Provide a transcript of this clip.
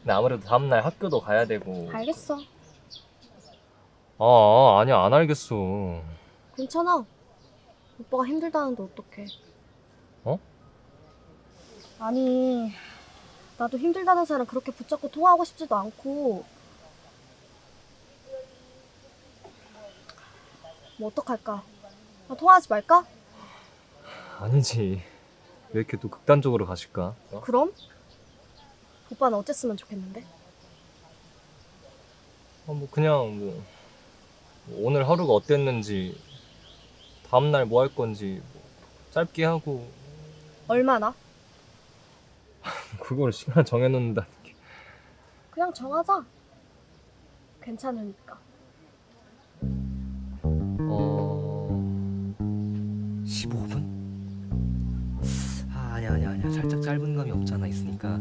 근데 아무래도 다음날 학교도 가야 되고 알겠어. 아 아니야 안 알겠어 괜찮아. 오빠가 힘들다는데 어떡해. 어? 아니, 나도 힘들다는 사람 그렇게 붙잡고 통화하고 싶지도 않고. 뭐 어떡할까? 나 통화하지 말까? 아니지 왜 이렇게 또 극단적으로 가실까 어? 그럼? 오빠는 어쨌으면 좋겠는데? 어, 뭐 그냥 뭐 오늘 하루가 어땠는지 다음날 뭐 할 건지 뭐 짧게 하고 얼마나? 그걸 시간 정해놓는다는 게 그냥 정하자. 괜찮으니까. 어... 15분? 아 아니야 아니야 아니야 살짝 짧은 감이 없잖아 있으니까